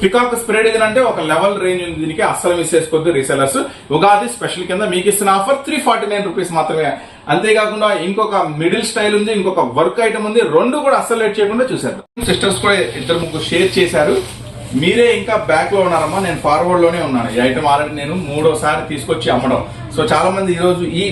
Peacock spread అంటే ఒక level range ఉంది. దీనికి అస్సలు మిస్ చేసుకోవద్దు రీసెలర్స్ ఉగాది స్పెషల్ కింద మీకు ఇస్తున్న offer three forty nine rupees మాత్రమే. అంతేకాకుండా ఇంకొక మిడిల్ స్టైల్ ఉంది ఇంకొక వర్క్ ఐటమ్ ఉంది. రెండు కూడా అస్సలు లేట్ చేయకుండా చూశారు. సిస్టర్స్ కూడా ఇద్దరు ముగ్గురు షేర్ చేశారు. మీరే ఇంకా బ్యాక్లో ఉన్నారమ్మా. నేను ఫార్వర్డ్లోనే ఉన్నాను. ఈ ఐటమ్ ఆల్రెడీ నేను మూడోసారి తీసుకొచ్చి అమ్మడం. సో చాలా మంది ఈ రోజు ఈ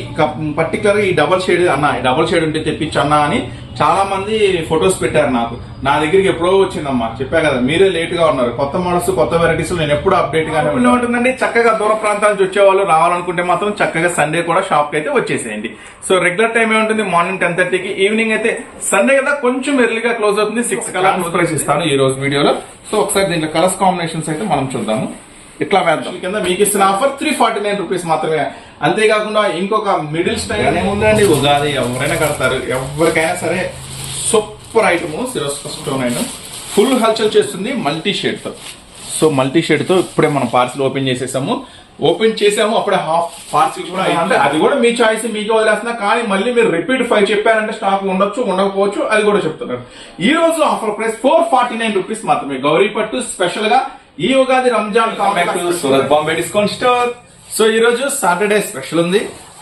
పర్టికులర్ ఈ డబల్ షేడ్ అన్న ఈ డబల్ షేడ్ ఉంటే తెప్పించు అన్నా అని చాలా మంది ఫొటోస్ పెట్టారు నాకు. నా దగ్గరికి ఎప్పుడో వచ్చిందమ్మా. చెప్పా కదా మీరే లేట్గా ఉన్నారు. కొత్త మోడల్స్ కొత్త వెరైటీస్ నేను ఎప్పుడు అప్డేట్ గానే. ఉంటుందండి. చక్కగా దూర ప్రాంతాల నుంచి వచ్చే వాళ్ళు రావాలనుకుంటే మాత్రం చక్కగా సండే కూడా షాప్కి అయితే వచ్చేసేయండి. సో రెగ్యులర్ టైం ఏముంటుంది మార్నింగ్ టెన్ థర్టీకి ఈవినింగ్ అయితే సండే కదా కొంచెం ఎర్లీగా క్లోజ్ అవుతుంది. సిక్స్ కలర్ ప్రైస్ ఇస్తాను ఈ రోజు వీడియోలో. సో ఒకసారి దీంట్లో కలర్స్ కాంబినేషన్స్ అయితే మనం చూద్దాము. ఇట్లా వేద్దాం. కింద మీకు ఇస్తున్న offer three forty nine rupees మాత్రమే. అంతేకాకుండా ఇంకొక మిడిల్ స్టైల్ ఏముందండి ఉగాది ఎవరైనా కడతారు ఎవరికైనా సరే సూపర్ ఐటమ్ సిరోస్ స్టోన్ ఐటమ్ ఫుల్ హల్చల్ చేస్తుంది మల్టీ షేడ్తో. సో మల్టీ షేడ్తో ఇప్పుడే మనం పార్సిల్ ఓపెన్ చేసేసాము. ఓపెన్ చేసాము అప్పుడే హాఫ్ పార్సిల్ కూడా అంటే అది కూడా మీ చాయిస్ మీకు వదిలేస్తున్నా కానీ మళ్ళీ మీరు రిపీట్ ఫైవ్ చెప్పారంటే స్టాక్ ఉండొచ్చు ఉండకపోవచ్చు అది కూడా చెప్తున్నారు. ఈ రోజు offer price four forty nine rupees మాత్రమే. గౌరీ పట్టు స్పెషల్గా ఈ Ugadi Ramzan Surat Bombay discount store so ఈ రోజు సాటర్డే స్పెషల్ ఉంది.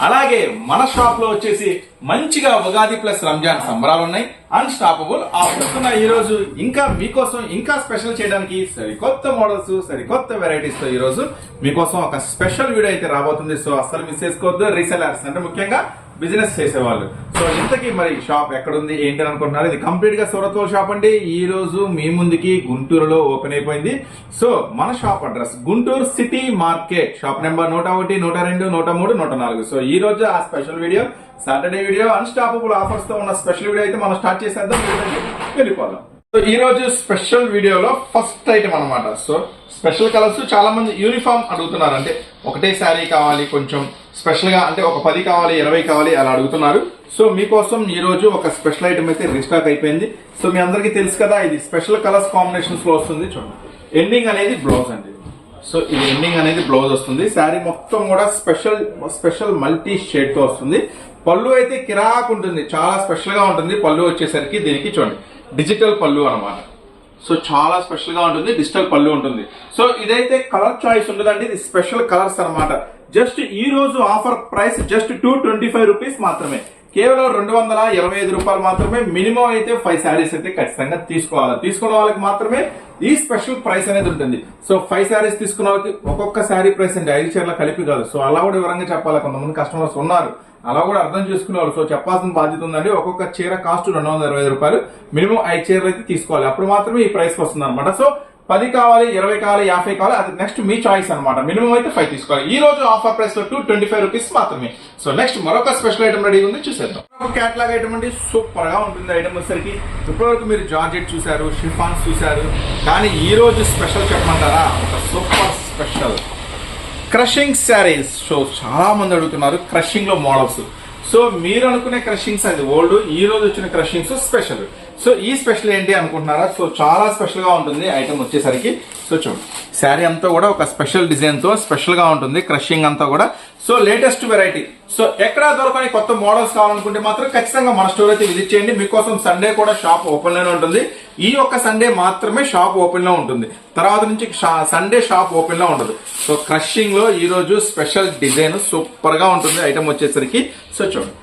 అలాగే మన షాప్లో వచ్చేసి మంచిగా ఉగాది ప్లస్ రంజాన్ సంబరాలు ఉన్నాయి. అన్స్టాపబుల్ ఆఫర్స్ ఉన్న ఈ రోజు ఇంకా మీకోసం ఇంకా స్పెషల్ చేయడానికి సరికొత్త మోడల్స్ సరికొత్త వెరైటీస్తో ఈ రోజు మీకోసం ఒక స్పెషల్ వీడియో అయితే రాబోతుంది. సో అస్సలు మిస్ చేసుకోవద్దు. రీసెలర్స్ అంటే ముఖ్యంగా బిజినెస్ చేసేవాళ్ళు. సో ఇంతకీ మరి షాప్ ఎక్కడుంది ఏంటి అని అనుకుంటున్నారు? ఇది కంప్లీట్గా సూరత్వల్ షాప్ అండి. ఈ రోజు మీ ముందుకి గుంటూరులో ఓపెన్ అయిపోయింది. సో మన shop address Guntur city market. Shop number నూట ఒకటి నూట రెండు నూట మూడు నూట నాలుగు. సో ఈ రోజు ఆ special video Saturday video unstoppable ఆఫర్స్తో ఉన్న స్పెషల్ వీడియో అయితే మనం స్టార్ట్ చేసేద్దాం. వెళ్ళిపోదాం. సో ఈ రోజు స్పెషల్ వీడియోలో ఫస్ట్ ఐటమ్ అనమాట సో స్పెషల్ కలర్స్ చాలా మంది యూనిఫామ్ అడుగుతున్నారు. అంటే ఒకటే శారీ కావాలి కొంచెం స్పెషల్గా అంటే ఒక పది కావాలి ఇరవై కావాలి అలా అడుగుతున్నారు. సో మీకోసం ఈ రోజు ఒక స్పెషల్ ఐటమ్ అయితే రీస్టాక్ అయిపోయింది. సో మీ అందరికీ తెలుసు కదా ఇది స్పెషల్ కలర్స్ కాంబినేషన్స్లో వస్తుంది చూడండి. ఎండింగ్ అనేది బ్లౌజ్ అండి. సో ఇది ఎండింగ్ అనేది బ్లౌజ్ వస్తుంది. శారీ మొత్తం కూడా స్పెషల్ స్పెషల్ మల్టీ షేడ్తో వస్తుంది. పళ్ళు అయితే కిరాక్ ఉంటుంది. చాలా స్పెషల్గా ఉంటుంది. పళ్ళు వచ్చేసరికి దీనికి చూడండి. డిజిటల్ పళ్ళు అన్నమాట. సో చాలా స్పెషల్గా ఉంటుంది. డిజిటల్ పళ్ళు ఉంటుంది. సో ఇదైతే కలర్ చాయిస్ ఉండదండి. ఇది స్పెషల్ కలర్స్ అన్నమాట. జస్ట్ ఈ రోజు offer price just two twenty five rupees మాత్రమే. కేవలం రెండు వందల ఇరవై ఐదు రూపాయలు మాత్రమే. మినిమం అయితే ఫైవ్ శారీస్ అయితే ఖచ్చితంగా తీసుకోవాలి. తీసుకున్న వాళ్ళకి మాత్రమే ఈ స్పెషల్ ప్రైస్ అనేది ఉంటుంది. సో ఫైవ్ శారీస్ తీసుకున్న వాళ్ళకి ఒక్కొక్క శారీ ప్రైస్ అండి. ఐదు చీరల కలిపి కాదు. సో అలా కూడా వివరంగా చెప్పాలి. కొంతమంది కస్టమర్స్ ఉన్నారు. అలా కూడా అర్థం చేసుకునేవాళ్ళు. సో చెప్పాల్సిన బాధ్యత ఉందండి. ఒక్కొక్క చీర కాస్ట్ రెండు వందల ఇరవై ఐదు రూపాయలు. మినిమం ఐదు చీరలు అయితే తీసుకోవాలి. అప్పుడు మాత్రమే ఈ ప్రైస్ వస్తుంది అనమాట సో పది కావాలి ఇరవై కావాలి యాభై కావాలి అది నెక్స్ట్ మీ చాయిస్ అన్నమాట. మినిమం అయితే ఫైవ్ తీసుకోవాలి. ఈ రోజు ఆఫర్ ప్రైస్లో టూ ట్వంటీ ఫైవ్ రూపీస్ మాత్రమే. సో నెక్స్ట్ మరొక స్పెషల్ ఐటమ్ రెడీ ఉంది చూసేద్దాం. క్యాట్లాగ్ ఐటమ్ అండి సూపర్గా ఉంటుంది ఐటమ్ వచ్చేసరికి ఇప్పటివరకు మీరు జార్జెట్ చూసారు షిఫాన్స్ చూసారు కానీ ఈ రోజు స్పెషల్ చెప్పమంటారా? ఒక super special crushing saris so చాలా మంది అడుగుతున్నారు క్రషింగ్లో మోడల్స్ సో మీరు అనుకునే క్రషింగ్స్ అది ఓల్డ్ ఈ రోజు వచ్చిన క్రషింగ్స్ స్పెషల్ సో ఈ స్పెషల్ ఏంటి అనుకుంటున్నారా? సో చాలా స్పెషల్గా ఉంటుంది ఐటమ్ వచ్చేసరికి. సో చూడండి. శారీ అంతా కూడా ఒక స్పెషల్ డిజైన్తో స్పెషల్గా ఉంటుంది క్రషింగ్ అంతా కూడా. So latest variety. సో ఎక్కడ దొరకని కొత్త మోడల్స్ కావాలనుకుంటే మాత్రం ఖచ్చితంగా మన స్టోర్ అయితే విజిట్ చేయండి. మీకోసం సండే కూడా షాప్ ఓపెన్లోనే ఉంటుంది. ఈ ఒక్క సండే మాత్రమే షాప్ ఓపెన్లో ఉంటుంది. తర్వాత నుంచి సండే షాప్ ఓపెన్లో ఉండదు. సో క్రషింగ్లో ఈరోజు స్పెషల్ డిజైన్ సూపర్గా ఉంటుంది ఐటమ్ వచ్చేసరికి. సో చూడండి.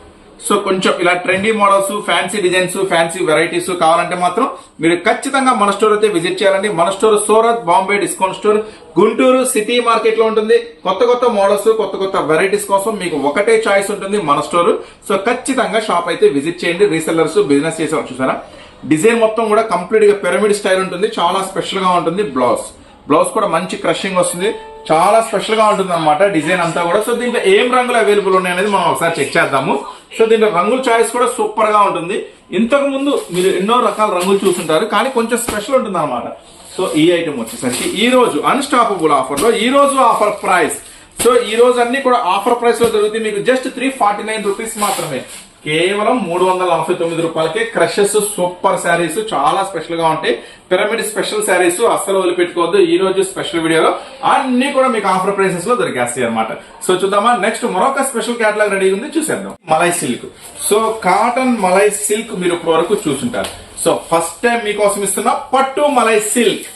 సో కొంచెం ఇలా trendy models fancy designs fancy varieties కావాలంటే మాత్రం మీరు ఖచ్చితంగా మన స్టోర్ అయితే విజిట్ చేయాలండి. మన store Surat Bombay discount store Guntur city మార్కెట్లో ఉంటుంది. కొత్త కొత్త మోడల్స్ కొత్త కొత్త వెరైటీస్ కోసం మీకు ఒకటే చాయిస్ ఉంటుంది మన స్టోర్ సో ఖచ్చితంగా షాప్ అయితే విజిట్ చేయండి. రీసెల్లర్స్ బిజినెస్ చేసే చూసారా? డిజైన్ మొత్తం కూడా కంప్లీట్గా పిరమిడ్ స్టైల్ ఉంటుంది. చాలా స్పెషల్గా ఉంటుంది బ్లౌజ్ బ్లౌజ్ కూడా మంచి క్రషింగ్ వస్తుంది. చాలా స్పెషల్గా ఉంటుంది అనమాట డిజైన్ అంతా కూడా. సో దీంట్లో ఏం రంగులు అవైలబుల్ ఉన్నాయి అనేది మనం ఒకసారి చెక్ చేద్దాము. సో దీంట్లో రంగుల చాయిస్ కూడా సూపర్గా ఉంటుంది. ఇంతకు ముందు మీరు ఎన్నో రకాల రంగులు చూసుంటారు కానీ కొంచెం స్పెషల్ ఉంటుంది అనమాట సో ఈ ఐటమ్ వచ్చేసరికి ఈ రోజు అన్స్టాపబుల్ ఆఫర్లో ఈ రోజు ఆఫర్ ప్రైస్ సో ఈ రోజు అన్ని కూడా ఆఫర్ ప్రైస్లో దొరికితే మీకు just three forty nine rupees మాత్రమే. కేవలం మూడు వందల నలభై తొమ్మిది రూపాయలకే క్రషెస్ సూపర్ శారీస్ చాలా స్పెషల్గా ఉంటాయి. పిరమిడ్ స్పెషల్ శారీస్ అస్సలు వదిలిపెట్టుకోవద్దు. ఈ రోజు స్పెషల్ వీడియోలో అన్ని కూడా మీకు ఆఫర్ ప్రైసెస్లో దొరికేస్తాయి అనమాట సో చూద్దామా నెక్స్ట్ మరొక స్పెషల్ క్యాటలాగ్ రెడీ ఉంది చూసేద్దాం. Malai silk. So cotton malai silk మీరు ఇప్పటి వరకు చూసుంటారు. సో ఫస్ట్ టైం మీకోసం ఇస్తున్న పట్టు మలై సిల్క్.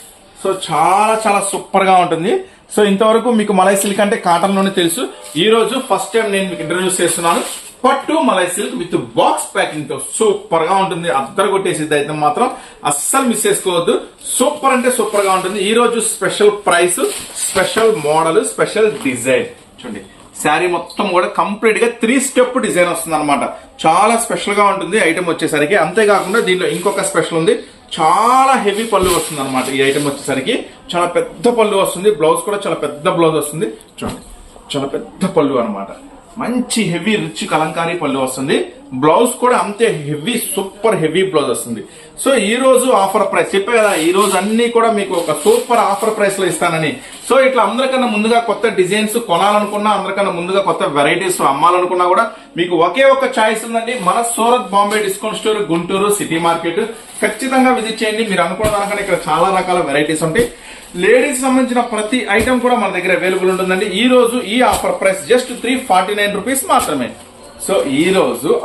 సో చాలా చాలా సూపర్గా ఉంటుంది. సో ఇంతవరకు మీకు మలై సిల్క్ అంటే కాటన్లోనే తెలుసు. ఈ రోజు ఫస్ట్ టైం నేను మీకు ఇంట్రడ్యూస్ చేస్తున్నాను. పట్టు మలై సిల్క్ విత్ బాక్స్ ప్యాకింగ్తో సూపర్గా ఉంటుంది. అద్దరు కొట్టేసిద్ది అయితే మాత్రం అస్సలు మిస్ చేసుకోవద్దు. సూపర్ అంటే సూపర్గా ఉంటుంది. ఈ రోజు special price special model special design. చూడండి. శారీ మొత్తం కూడా కంప్లీట్గా త్రీ స్టెప్ డిజైన్ వస్తుంది అనమాట చాలా స్పెషల్గా ఉంటుంది. ఐటమ్ వచ్చేసరికి అంతేకాకుండా దీనిలో ఇంకొక స్పెషల్ ఉంది. చాలా హెవీ పళ్ళు వస్తుంది అనమాట ఈ ఐటమ్ వచ్చేసరికి. చాలా పెద్ద పళ్ళు వస్తుంది. బ్లౌజ్ కూడా చాలా పెద్ద బ్లౌజ్ వస్తుంది. చూడండి. చాలా పెద్ద పళ్ళు అనమాట మంచి హెవీ రిచ్ కలంకారీ పళ్ళు వస్తుంది. బ్లౌజ్ కూడా అంతే హెవీ సూపర్ హెవీ బ్లౌజ్ వస్తుంది. సో ఈ రోజు ఆఫర్ ప్రైస్ చెప్పే కదా ఈ రోజు అన్ని కూడా మీకు ఒక సూపర్ ఆఫర్ ప్రైస్లో ఇస్తానని. సో ఇట్లా అందరికన్నా ముందుగా కొత్త డిజైన్స్ కొనాలనుకున్నా అందరికన్నా ముందుగా కొత్త వెరైటీస్ అమ్మాలనుకున్నా కూడా మీకు ఒకే ఒక చాయిస్ ఉందండి. మన Surat Bombay discount store Guntur city market. ఖచ్చితంగా విజిట్ చేయండి. మీరు అనుకున్న దానికన్నా ఇక్కడ చాలా రకాల వెరైటీస్ ఉంటాయి. లేడీస్ సంబంధించిన ప్రతి ఐటమ్ కూడా మన దగ్గర అవైలబుల్ ఉంటుందండి. ఈ రోజు ఈ offer price just three forty nine rupees మాత్రమే. సో ఈ రోజు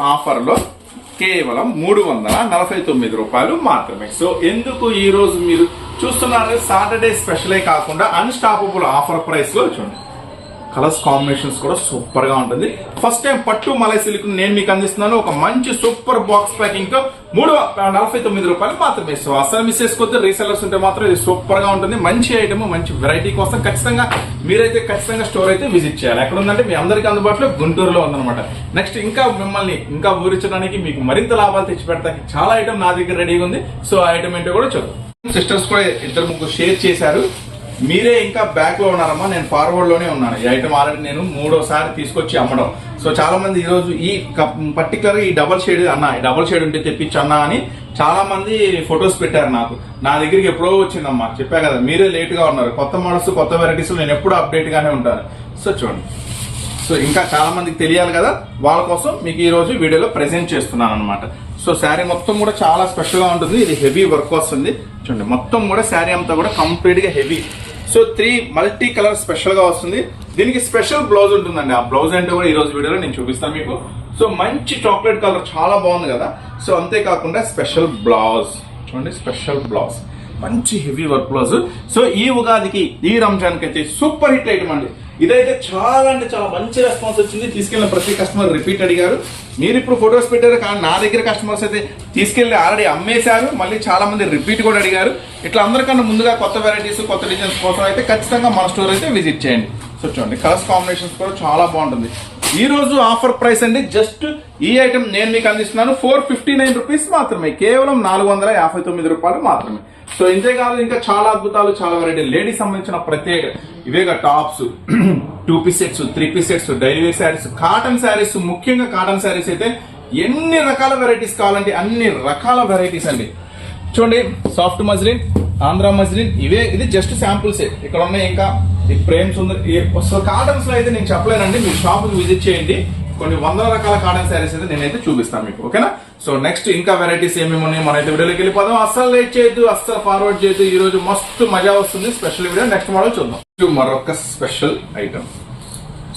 కేవలం మూడు వందల నలభై తొమ్మిది రూపాయలు మాత్రమే. సో ఎందుకు ఈ రోజు మీరు చూస్తున్నారు? సాటర్డే స్పెషలే కాకుండా అన్స్టాపబుల్ ఆఫర్ ప్రైస్లో చూడండి. కలర్స్ కాంబినేషన్స్ కూడా సూపర్గా ఉంటుంది. ఫస్ట్ టైం పట్టు మలై సిల్క్ నేను మీకు అందిస్తున్నాను. ఒక మంచి సూపర్ బాక్స్ ప్యాకింగ్తో మూడు నలభై తొమ్మిది రూపాయలు మాత్రమే. సో అసలు మిస్ చేసుకోవద్దు. రీసెలర్స్ ఉంటే మాత్రం ఇది సూపర్గా ఉంటుంది. మంచి ఐటమ్ మంచి వెరైటీ కోసం ఖచ్చితంగా మీరైతే ఖచ్చితంగా స్టోర్ అయితే విజిట్ చేయాలి. ఎక్కడ ఉందంటే మీ అందరికీ అందుబాటులో గుంటూరులో ఉందన్నమాట. నెక్స్ట్ ఇంకా మిమ్మల్ని ఇంకా ఊరించడానికి మీకు మరింత లాభాలు తెచ్చి చాలా ఐటమ్ నా దగ్గర రెడీగా ఉంది. సో ఆ ఐటమ్ ఏంటో కూడా చూద్దాం. సిస్టర్స్ కూడా ఇద్దరు ముగ్గురు షేర్ చేశారు. మీరే ఇంకా బ్యాక్లో ఉన్నారమ్మా నేను ఫార్వర్డ్లోనే ఉన్నాను. ఈ ఐటమ్ ఆల్రెడీ నేను మూడోసారి తీసుకొచ్చి అమ్మడం. సో చాలా మంది ఈ రోజు ఈ పర్టికులర్ ఈ డబల్ షేడ్ అన్న ఈ డబల్ షేడ్ ఉంటే తెప్పించన్నా అని చాలా మంది ఫొటోస్ పెట్టారు నాకు. నా దగ్గరికి ఎప్పుడో వచ్చిందమ్మా చెప్పా కదా మీరే లేట్గా ఉన్నారు. కొత్త మోడల్స్ కొత్త వెరైటీస్ నేను ఎప్పుడు అప్డేట్ గానే ఉంటాను. సో చూడండి. సో ఇంకా చాలా మందికి తెలియాలి కదా వాళ్ళ కోసం మీకు ఈ రోజు వీడియోలో ప్రెజెంట్ చేస్తున్నాను అనమాట సో శారీ మొత్తం కూడా చాలా స్పెషల్గా ఉంటుంది. ఇది హెవీ వర్క్ వస్తుంది. చూడండి మొత్తం కూడా శారీ అంతా కూడా కంప్లీట్గా heavy so three multi colour స్పెషల్గా వస్తుంది. దీనికి స్పెషల్ బ్లౌజ్ ఉంటుందండి. ఆ బ్లౌజ్ అంటే కూడా ఈ రోజు వీడియోలో నేను చూపిస్తాను మీకు. సో మంచి చాక్లెట్ కలర్ చాలా బాగుంది కదా. సో అంతేకాకుండా స్పెషల్ బ్లౌజ్. చూడండి స్పెషల్ బ్లౌజ్. మంచి హెవీ వర్క్ బ్లౌజ్. సో ఈ ఉగాదికి ఈ రంజాన్కి అయితే సూపర్ హిట్ ఐటమ్ అండి. ఇదైతే చాలా అంటే చాలా మంచి రెస్పాన్స్ వచ్చింది. తీసుకెళ్ళిన ప్రతి కస్టమర్ రిపీట్ అడిగారు. మీరు ఇప్పుడు ఫొటోస్ పెట్టారు కానీ నా దగ్గర కస్టమర్స్ అయితే తీసుకెళ్ళి ఆల్రెడీ అమ్మేశారు. మళ్ళీ చాలా మంది రిపీట్ కూడా అడిగారు. ఇట్లా అందరికన్నా ముందుగా కొత్త వెరైటీస్ కొత్త డిజైన్స్ కోసం అయితే ఖచ్చితంగా మన స్టోర్ అయితే విజిట్ చేయండి. సో చూడండి కలర్స్ కాంబినేషన్స్ కూడా చాలా బాగుంటుంది. ఈ రోజు ఆఫర్ ప్రైస్ అండి. జస్ట్ ఈ ఐటమ్ నేను మీకు అందిస్తున్నాను. ఫోర్ ఫిఫ్టీ నైన్ రూపీస్ మాత్రమే. కేవలం నాలుగు వందల యాభై తొమ్మిది రూపాయలు మాత్రమే. సో ఇంతేకాదు ఇంకా చాలా అద్భుతాలు చాలా వెరైటీ లేడీస్ సంబంధించిన ప్రత్యేక ఇవేగా tops two piece sets three piece sets daily wear saris cotton saris ముఖ్యంగా కాటన్ శారీస్ అయితే ఎన్ని రకాల వెరైటీస్ కావాలంటే అన్ని రకాల వెరైటీస్ అండి. చూడండి సాఫ్ట్ మజ్లిన్ ఆంధ్ర మజ్లిన్ ఇవే ఇది జస్ట్ శాంపుల్స్ ఇక్కడ ఉన్నాయి ఇంకా ఈ ప్రేమ్స్ ఉంది. ఈ- అసలు కాటన్స్లో అయితే నేను చెప్పలేనండి మీరు షాప్కి విజిట్ చేయండి. కొన్ని వందల రకాల కాటన్ శారీస్ అయితే నేనైతే చూపిస్తాను మీకు ఓకేనా? సో నెక్స్ట్ ఇంకా వెరైటీస్ ఏమేమి ఉన్నాయి? మనం అయితే వీడియోలోకి వెళ్ళిపోదాం. అస్సలు లేట్ చేయొద్దు అస్సలు ఫార్వర్డ్ చేయొద్దు. ఈ రోజు మస్తు మజా వస్తుంది. స్పెషల్ వీడియో నెక్స్ట్ మోడల్ చూద్దాం. మరొక special item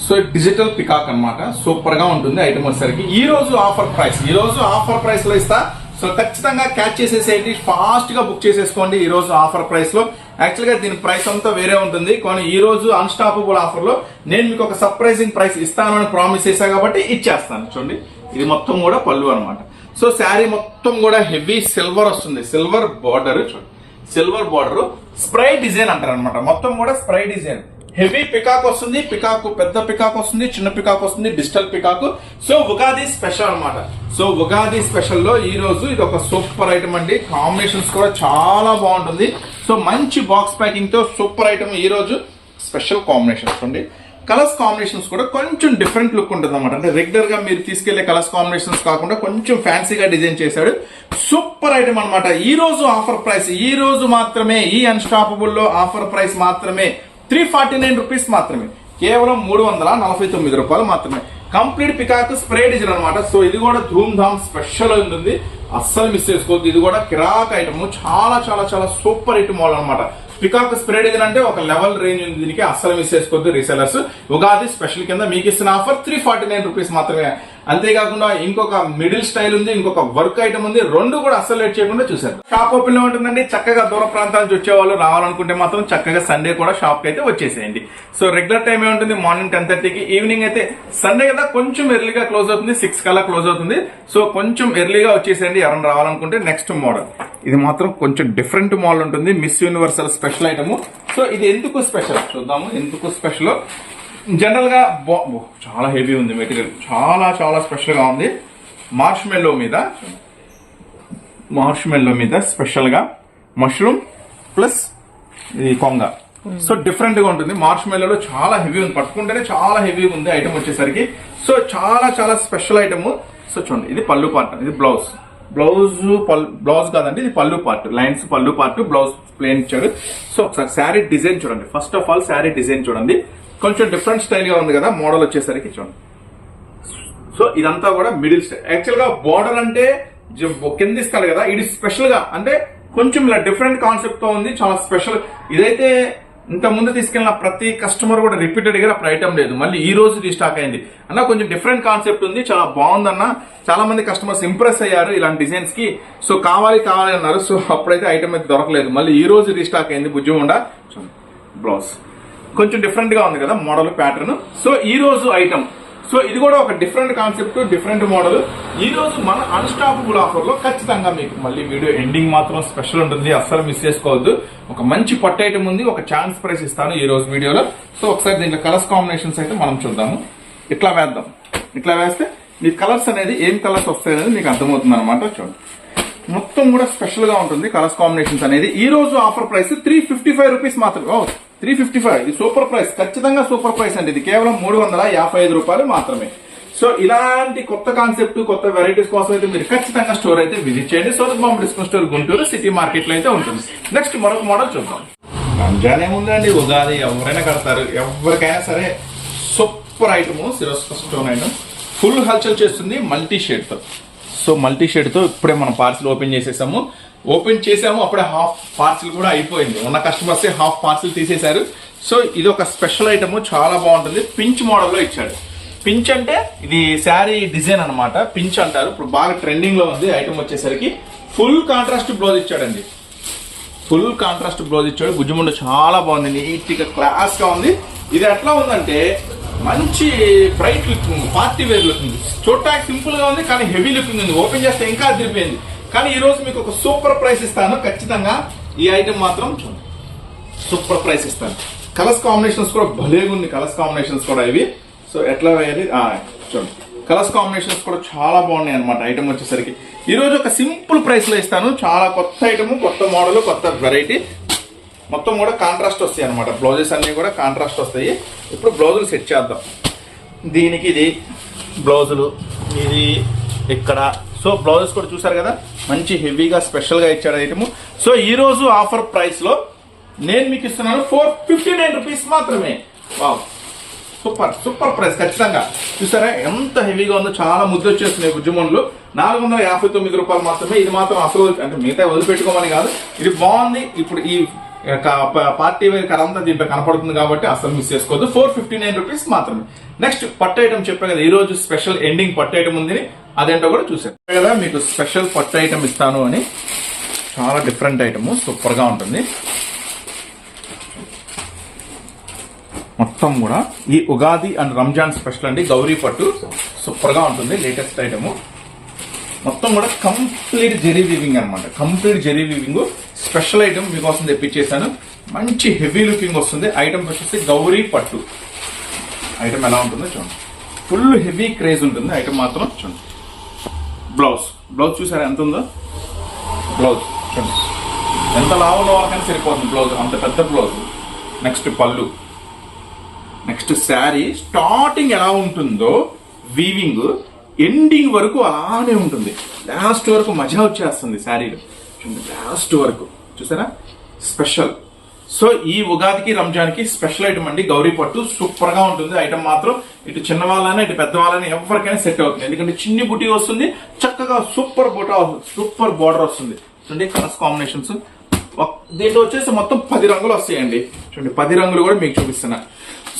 so digital peacock అనమాట సూపర్గా ఉంటుంది ఐటమ్ వచ్చేసరికి. ఈ రోజు ఆఫర్ ప్రైస్ ఈ రోజు ఆఫర్ ప్రైస్లో ఇస్తా. సో ఖచ్చితంగా క్యాచ్ చేసేసేయండి. ఫాస్ట్గా బుక్ చేసేసుకోండి ఈ రోజు ఆఫర్ ప్రైస్లో. యాక్చువల్గా దీని ప్రైస్ అంతా వేరే ఉంటుంది. కానీ ఈ రోజు అన్స్టాపబుల్ ఆఫర్లో నేను మీకు ఒక సర్ప్రైజింగ్ ప్రైస్ ఇస్తాను అని ప్రామిస్ చేశా కాబట్టి ఇచ్చేస్తాను. చూడండి. ఇది మొత్తం కూడా పళ్ళు అనమాట సో శారీ మొత్తం కూడా హెవీ సిల్వర్ వస్తుంది. సిల్వర్ బార్డర్ చూడండి సిల్వర్ బార్డర్. స్ప్రై డిజైన్ అంటారు అనమాట మొత్తం కూడా స్ప్రై డిజైన్. హెవీ పికాక్ వస్తుంది. పికాకు పెద్ద పికాక్ వస్తుంది చిన్న పికాక్ వస్తుంది digital peacock. So Ugadi special అనమాట సో ఉగాది స్పెషల్లో ఈ రోజు ఇది ఒక సూపర్ ఐటమ్ అండి. కాంబినేషన్స్ కూడా చాలా బాగుంటుంది. సో మంచి బాక్స్ ప్యాకింగ్తో సూపర్ ఐటమ్ ఈ రోజు స్పెషల్ కాంబినేషన్స్ అండి. కలర్స్ కాంబినేషన్స్ కూడా కొంచెం డిఫరెంట్ లుక్ ఉంటుంది అనమాట అంటే రెగ్యులర్గా మీరు తీసుకెళ్ళే కలర్స్ కాంబినేషన్స్ కాకుండా కొంచెం ఫ్యాన్సీగా డిజైన్ చేశాడు. సూపర్ ఐటమ్ అనమాట ఈ రోజు ఆఫర్ ప్రైస్ ఈ రోజు మాత్రమే ఈ అన్స్టాపబుల్లో ఆఫర్ ప్రైస్ మాత్రమే త్రీ ఫార్టీ నైన్ రూపీస్ మాత్రమే. కేవలం మూడు వందల నలభై తొమ్మిది రూపాయలు మాత్రమే. కంప్లీట్ పికాక్ స్ప్రే డిజైన్ అనమాట సో ఇది కూడా ధూమ్ ధామ్ స్పెషల్ ఉంటుంది. అస్సలు మిస్ చేసుకోవద్దు. ఇది కూడా కిరాక్ ఐటమ్ చాలా చాలా చాలా సూపర్ ఐటమ్ మోడల్ అనమాట పికాక్ స్ప్రెడ్ ఏదంటే అంటే ఒక లెవెల్ రేంజ్ ఉంది దీనికి అస్సలు మిస్ చేసుకోవద్దు రీసెలర్స్ ఉగాది స్పెషల్ కింద మీకు ఇస్తున్న offer three forty nine rupees మాత్రమే. అంతేకాకుండా ఇంకొక మిడిల్ స్టైల్ ఉంది ఇంకొక వర్క్ ఐటమ్ ఉంది రెండు కూడా అస్సలు లేట్ చేయకుండా చూసారు షాప్ ఓపెన్లో ఉంటుందండి. చక్కగా దూర ప్రాంతాల నుంచి వచ్చే వాళ్ళు రావాలనుకుంటే మాత్రం చక్కగా సండే కూడా షాప్కి అయితే వచ్చేసేయండి. సో రెగ్యులర్ టైం ఏముంటుంది మార్నింగ్ టెన్ థర్టీకి. ఈవినింగ్ అయితే సండే కదా కొంచెం ఎర్లీగా క్లోజ్ అవుతుంది సిక్స్ కల్లా క్లోజ్ అవుతుంది. సో కొంచెం ఎర్లీగా వచ్చేసేయండి ఎవరైనా రావాలనుకుంటే నెక్స్ట్ మోడల్ ఇది మాత్రం కొంచెం డిఫరెంట్ మోడల్ ఉంటుంది miss universal special item so ఇది ఎందుకు స్పెషల్ చూద్దాము ఎందుకు స్పెషల్ జనరల్గా బా- చాలా హెవీ ఉంది మెటీరియల్ చాలా చాలా స్పెషల్గా ఉంది. మార్ష్ మెల్లో మీద మార్ష్ మెల్లో మీద స్పెషల్గా మష్రూమ్ ప్లస్ ఇది కొంగ సో డిఫరెంట్గా ఉంటుంది. మార్ష్ మెల్లోలో చాలా హెవీ ఉంది. పట్టుకుంటేనే చాలా హెవీగా ఉంది ఐటమ్ వచ్చేసరికి. సో చాలా చాలా స్పెషల్ ఐటమ్ సో చూడండి. ఇది పళ్ళు పార్ట్ ఇది బ్లౌజ్ బ్లౌజ్ బ్లౌజ్ కాదండి. ఇది పళ్ళు పార్ట్ లైన్స్ పళ్ళు పార్ట్ బ్లౌజ్ ప్లేన్ ఇచ్చాడు. సో ఒకసారి శారీ డిజైన్ చూడండి. First of all sari design చూడండి. కొంచెం డిఫరెంట్ స్టైల్గా ఉంది కదా మోడల్ వచ్చేసరికి చూడండి. సో ఇదంతా కూడా మిడిల్ స్టైల్ యాక్చువల్గా బోర్డర్ అంటే జ- కింద ఇస్తాడు కదా ఇది స్పెషల్గా అంటే కొంచెం ఇలా డిఫరెంట్ కాన్సెప్ట్తో ఉంది చాలా స్పెషల్ ఇదైతే ఇంత ముందు తీసుకెళ్ళిన ప్రతి కస్టమర్ కూడా రిపీటెడ్గా అప్పుడు ఐటమ్ లేదు. మళ్ళీ ఈ రోజు రీస్టాక్ అయింది. అన్న కొంచెం డిఫరెంట్ కాన్సెప్ట్ ఉంది చాలా బాగుందన్న. చాలా మంది కస్టమర్స్ ఇంప్రెస్ అయ్యారు ఇలాంటి డిజైన్స్కి. సో కావాలి కావాలి అన్నారు. సో అప్పుడైతే ఐటమ్ అయితే దొరకలేదు. మళ్ళీ ఈ రోజు రీస్టాక్ అయింది. బుజ్జిముండ బ్లౌజ్ కొంచెం డిఫరెంట్గా ఉంది కదా మోడల్ ప్యాటర్న్ సో ఈ రోజు ఐటమ్ సో ఇది కూడా ఒక డిఫరెంట్ కాన్సెప్ట్ డిఫరెంట్ మోడల్ ఈ రోజు మన అన్స్టాపబుల్ ఆఫర్లో ఖచ్చితంగా మీకు మళ్ళీ వీడియో ఎండింగ్ మాత్రం స్పెషల్ ఉంటుంది. అస్సలు మిస్ చేసుకోవద్దు. ఒక మంచి పట్టు ఐటమ్ ఉంది. ఒక ఛాన్స్ ప్రైస్ ఇస్తాను ఈ రోజు వీడియోలో. సో ఒకసారి దీంట్లో కలర్స్ కాంబినేషన్స్ అయితే మనం చూద్దాము. ఇట్లా వేద్దాం. ఇట్లా వేస్తే మీ కలర్స్ అనేది ఏం కలర్స్ వస్తాయి అనేది మీకు అర్థమవుతుంది అనమాట చూడండి. మొత్తం కూడా స్పెషల్గా ఉంటుంది కలర్స్ కాంబినేషన్స్ అనేది. ఈ రోజు offer price three fifty five rupees మాత్రమే త్రీ ఫిఫ్టీ ఫైవ్. ఇది సూపర్ ప్రైస్. ఖచ్చితంగా సూపర్ ప్రైస్ అండి. ఇది కేవలం మూడు వందల యాభై ఐదు రూపాయలు మాత్రమే. సో ఇలాంటి కొత్త కాన్సెప్ట్ కొత్త వెరైటీస్ కోసం అయితే మీరు ఖచ్చితంగా స్టోర్ అయితే విజిట్ చేయండి. Surat Bombay discount store Guntur city మార్కెట్లో అయితే ఉంటుంది. నెక్స్ట్ మరొక మోడల్ చూద్దాం. రంజాన్ ఏముందండి? ఉగాది ఎవరైనా కడతారు. ఎవరికైనా సరే సూపర్ ఐటమ్ సిరోస్ స్టోన్ ఐటమ్. ఫుల్ హల్చల్ చేస్తుంది మల్టీ షేడ్తో సో మల్టీ షేడ్తో ఇప్పుడే మనం పార్సిల్ ఓపెన్ చేసేసాము. ఓపెన్ చేసాము అప్పుడే హాఫ్ పార్సిల్ కూడా అయిపోయింది. ఉన్న కస్టమర్సే హాఫ్ పార్సిల్ తీసేశారు. సో ఇది ఒక స్పెషల్ ఐటమ్ చాలా బాగుంటుంది. పించ్ మోడల్లో ఇచ్చాడు. పించ్ అంటే ఇది శారీ డిజైన్ అన్నమాట. పించ్ అంటారు. ఇప్పుడు బాగా ట్రెండింగ్లో ఉంది ఐటమ్ వచ్చేసరికి. ఫుల్ కాంట్రాస్ట్ బ్లౌజ్ ఇచ్చాడండి. ఫుల్ కాంట్రాస్ట్ బ్లౌజ్ ఇచ్చాడు. గుజ్జుముండ చాలా బాగుంది నీట్గా ఉంది. ఇది ఎట్లా ఉందంటే మంచి బ్రైట్ లుక్ ఉంది పార్టీ వేర్ లుక్ ఉంది. చూడటానికి సింపుల్గా ఉంది కానీ హెవీ లుకింగ్ ఉంది. ఓపెన్ చేస్తే ఇంకా అదిరిపోయింది. కానీ ఈరోజు మీకు ఒక సూపర్ ప్రైస్ ఇస్తాను. ఖచ్చితంగా ఈ ఐటెం మాత్రం సూపర్ ప్రైస్ ఇస్తాను. కలర్స్ కాంబినేషన్స్ కూడా భలేగా ఉంది కలర్స్ కాంబినేషన్స్ కూడా ఇవి. సో ఎట్లా వేయాలి? చూడండి. కలర్స్ కాంబినేషన్స్ కూడా చాలా బాగున్నాయి అనమాట ఐటమ్ వచ్చేసరికి. ఈరోజు ఒక సింపుల్ ప్రైస్లో ఇస్తాను. చాలా కొత్త ఐటమ్ కొత్త మోడల్ కొత్త వెరైటీ మొత్తం కూడా కాంట్రాస్ట్ వస్తాయి అనమాట బ్లౌజెస్ అన్నీ కూడా కాంట్రాస్ట్ వస్తాయి. ఇప్పుడు బ్లౌజులు సెట్ చేద్దాం. దీనికి ఇది బ్లౌజులు. ఇది ఇక్కడ సో బ్లౌజెస్ కూడా చూసారు కదా? మంచి హెవీగా స్పెషల్గా ఇచ్చాడు ఐటమ్. సో ఈ రోజు ఆఫర్ ప్రైస్లో నేను మీకు ఇస్తున్నాను ఫోర్ ఫిఫ్టీ నైన్ రూపీస్ మాత్రమే. వావ్. సూపర్ సూపర్ ప్రైస్ ఖచ్చితంగా. చూసారా? ఎంత హెవీగా ఉందో చాలా ముద్ద వచ్చేస్తున్నాయి ఉద్యమంలో నాలుగు వందల యాభై తొమ్మిది రూపాయలు మాత్రమే. ఇది మాత్రం అసలు అంటే మిగతా వదిలిపెట్టుకోమని కాదు. ఇది బాగుంది. ఇప్పుడు ఈ పార్టీ వేర్ కరంతా దీంట్లో కనపడుతుంది కాబట్టి అసలు మిస్ చేసుకోవద్దు. ఫోర్ ఫిఫ్టీ నైన్ రూపీస్ మాత్రమే. నెక్స్ట్ పట్టు ఐటమ్ చెప్పాను కదా ఈ రోజు స్పెషల్ ఎండింగ్ పట్టు ఐటమ్ ఉంది. అదేంటో కూడా చూసాను కదా మీకు స్పెషల్ పట్టు ఐటమ్ ఇస్తాను అని చాలా డిఫరెంట్ ఐటమ్ సూపర్గా ఉంటుంది. మొత్తం కూడా ఈ ఉగాది అండ్ రంజాన్ స్పెషల్ అండి గౌరీ పట్టు సూపర్గా ఉంటుంది లేటెస్ట్ ఐటమ్. మొత్తం కూడా కంప్లీట్ జెరీ వీవింగ్ అనమాట complete zari weaving special item మీకోసం తెప్పించేసాను మంచి హెవీ లుకింగ్ వస్తుంది. ఐటమ్ వచ్చేసి గౌరీ పట్టు. ఐటమ్ ఎలా ఉంటుందో చూడండి. ఫుల్ హెవీ క్రేజ్ ఉంటుంది ఐటమ్ మాత్రం చూడండి. బ్లౌజ్. బ్లౌజ్ చూసారా? ఎంత ఉందో బ్లౌజ్. చూడండి. ఎంత లావు ఉన్న వాళ్ళకైనా సరిపోతుంది బ్లౌజ్. అంత పెద్ద బ్లౌజ్. నెక్స్ట్ పళ్ళు. నెక్స్ట్ శారీ. స్టార్టింగ్ ఎలా ఉంటుందో వీవింగ్ ఎండింగ్ వరకు అలానే ఉంటుంది. లాస్ట్ వరకు మజా వచ్చేస్తుంది శారీలో. చూడండి లాస్ట్ వరకు. చూసారా? స్పెషల్ సో ఈ ఉగాదికి రంజాన్కి స్పెషల్ ఐటమ్ అండి గౌరీ పట్టు. సూపర్గా ఉంటుంది. ఐటమ్ మాత్రం ఇటు చిన్న వాళ్ళైనా ఇటు పెద్ద వాళ్ళైనా ఎవరికైనా సెట్ అవుతుంది. ఎందుకంటే చిన్ని బుటీ వస్తుంది చక్కగా సూపర్ బుటా సూపర్ బోర్డర్ వస్తుంది. చూడండి కలర్స్ కాంబినేషన్స్ దీంట్లో వచ్చేసి మొత్తం పది రంగులు వస్తాయండి. చూడండి పది రంగులు కూడా మీకు చూపిస్తున్నా.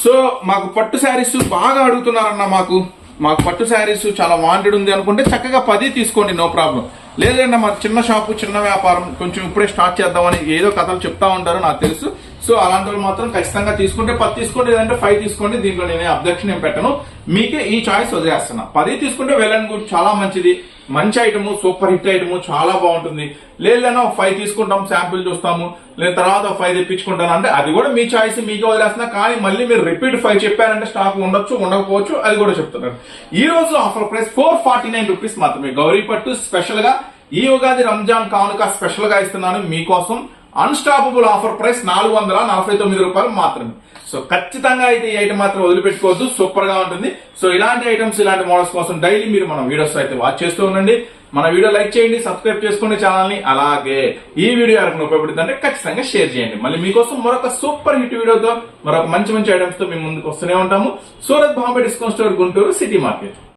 సో మాకు పట్టు శారీస్ బాగా అడుగుతున్నారన్న మాకు. మాకు పట్టు శారీస్ చాలా వాంటెడ్ ఉంది అనుకుంటే చక్కగా పది తీసుకోండి నో ప్రాబ్లం లేదండి మా చిన్న షాపు చిన్న వ్యాపారం కొంచెం ఇప్పుడే స్టార్ట్ చేద్దామని ఏదో కథలు చెప్తా ఉంటారో నాకు తెలుసు. సో అలాంటి వాళ్ళు మాత్రం ఖచ్చితంగా తీసుకుంటే పది తీసుకోండి లేదంటే ఫైవ్ తీసుకోండి. దీంట్లో నేను అబ్జెక్షన్ ఏం పెట్టను. మీకే ఈ చాయిస్ వదిలేస్తున్నా. పది తీసుకుంటే వెళ్ళండి గుడ్ చాలా మంచిది. మంచి ఐటమ్ సూపర్ హిట్ ఐటమ్ చాలా బాగుంటుంది. లేదన్నా ఫైవ్ తీసుకుంటాం శాంపిల్ చూస్తాము. లేదా తర్వాత ఫైవ్ తెప్పించుకుంటాను. అంటే అది కూడా మీ చాయిస్ మీకే వదిలేస్తున్నా. కానీ మళ్ళీ మీరు రిపీట్ ఫైవ్ చెప్పారంటే స్టాక్ ఉండొచ్చు ఉండకపోవచ్చు అది కూడా చెప్తున్నారు. ఈ రోజు offer price four forty nine rupees మాత్రమే. గౌరీ పట్టు స్పెషల్గా ఈ ఉగాది రంజాన్ కానుక స్పెషల్గా ఇస్తున్నాను మీకోసం. అన్స్టాపబుల్ ఆఫర్ ప్రైస్ నాలుగు వందల నలభై తొమ్మిది రూపాయలు మాత్రమే. సో ఖచ్చితంగా అయితే ఈ ఐటమ్ మాత్రం వదిలిపెట్టుకోవద్దు. సూపర్గా ఉంటుంది. సో ఇలాంటి ఐటమ్స్ ఇలాంటి మోడల్స్ కోసం డైలీ మీరు మన వీడియోస్ అయితే వాచ్ చేస్తూ ఉండండి. మన వీడియో లైక్ చేయండి సబ్స్క్రైబ్ చేసుకోండి ఛానల్ని అలాగే ఈ వీడియో ఎవరికి ఉపయోగపడుతుందంటే ఖచ్చితంగా షేర్ చేయండి. మళ్ళీ మీకోసం మరొక సూపర్ హిట్ వీడియోతో మరొక మంచి మంచి ఐటమ్స్తో మేము ముందుకు వస్తూనే ఉంటాము. Surat Bombay discount store Guntur city market.